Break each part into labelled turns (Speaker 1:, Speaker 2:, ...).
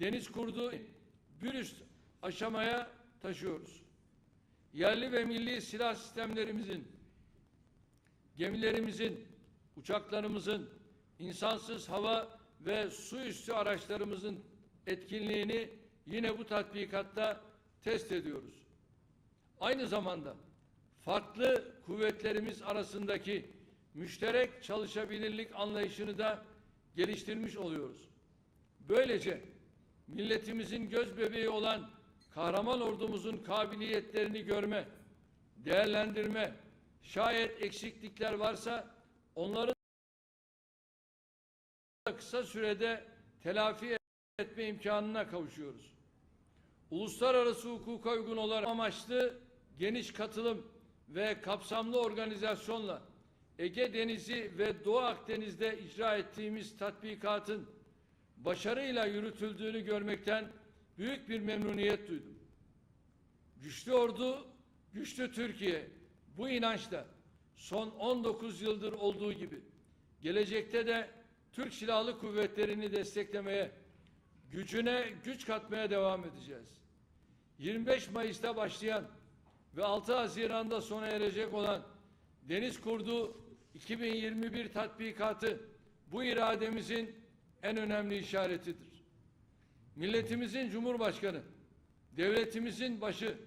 Speaker 1: deniz kurdu bir üst aşamaya taşıyoruz. Yerli ve milli silah sistemlerimizin, gemilerimizin, uçaklarımızın, insansız hava ve su üstü araçlarımızın etkinliğini yine bu tatbikatta test ediyoruz. Aynı zamanda farklı kuvvetlerimiz arasındaki müşterek çalışabilirlik anlayışını da geliştirmiş oluyoruz. Böylece milletimizin göz bebeği olan kahraman ordumuzun kabiliyetlerini görme, değerlendirme, şayet eksiklikler varsa onları kısa sürede telafi etme imkanına kavuşuyoruz. Uluslararası hukuka uygun olarak amaçlı geniş katılım ve kapsamlı organizasyonla Ege Denizi ve Doğu Akdeniz'de icra ettiğimiz tatbikatın başarıyla yürütüldüğünü görmekten büyük bir memnuniyet duydum. Güçlü ordu, güçlü Türkiye bu inançla son 19 yıldır olduğu gibi gelecekte de Türk Silahlı Kuvvetleri'ni desteklemeye, gücüne güç katmaya devam edeceğiz. 25 Mayıs'ta başlayan ve 6 Haziran'da sona erecek olan Deniz Kurdu 2021 tatbikatı bu irademizin en önemli işaretidir. Milletimizin Cumhurbaşkanı, devletimizin başı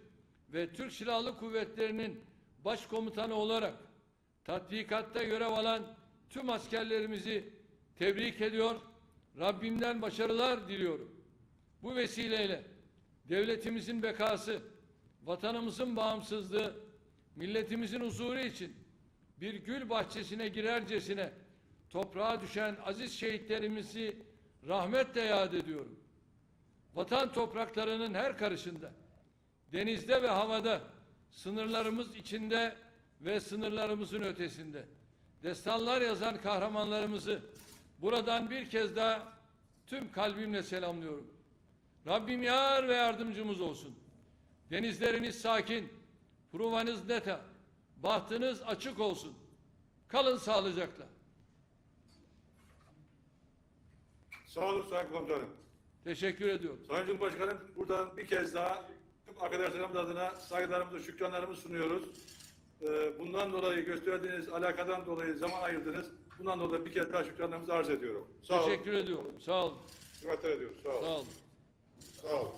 Speaker 1: ve Türk Silahlı Kuvvetleri'nin başkomutanı olarak tatbikatta görev alan tüm askerlerimizi tebrik ediyor, Rabbimden başarılar diliyorum. Bu vesileyle devletimizin bekası, vatanımızın bağımsızlığı, milletimizin huzuru için bir gül bahçesine girercesine toprağa düşen aziz şehitlerimizi rahmetle yad ediyorum. Vatan topraklarının her karışında, denizde ve havada, sınırlarımız içinde ve sınırlarımızın ötesinde destanlar yazan kahramanlarımızı buradan bir kez daha tüm kalbimle selamlıyorum. Rabbim yar ve yardımcımız olsun. Denizleriniz sakin, provanız neta, bahtınız açık olsun. Kalın sağlıcakla.
Speaker 2: Sağ olun Sayın Komutanım.
Speaker 1: Teşekkür ediyorum.
Speaker 2: Sayın Cumhurbaşkanım buradan bir kez daha tüm arkadaşlarımız adına saygılarımızı, şükranlarımızı sunuyoruz. Ee, Bundan dolayı gösterdiğiniz alakadan dolayı zaman ayırdınız. Bundan dolayı bir kez daha şükranlarımızı arz ediyorum. Sağ olun.
Speaker 1: Teşekkür ediyorum. Sağ olun.
Speaker 2: Hürmetler ediyoruz. Sağ olun.
Speaker 1: Sağ olun.
Speaker 2: Sağ olun.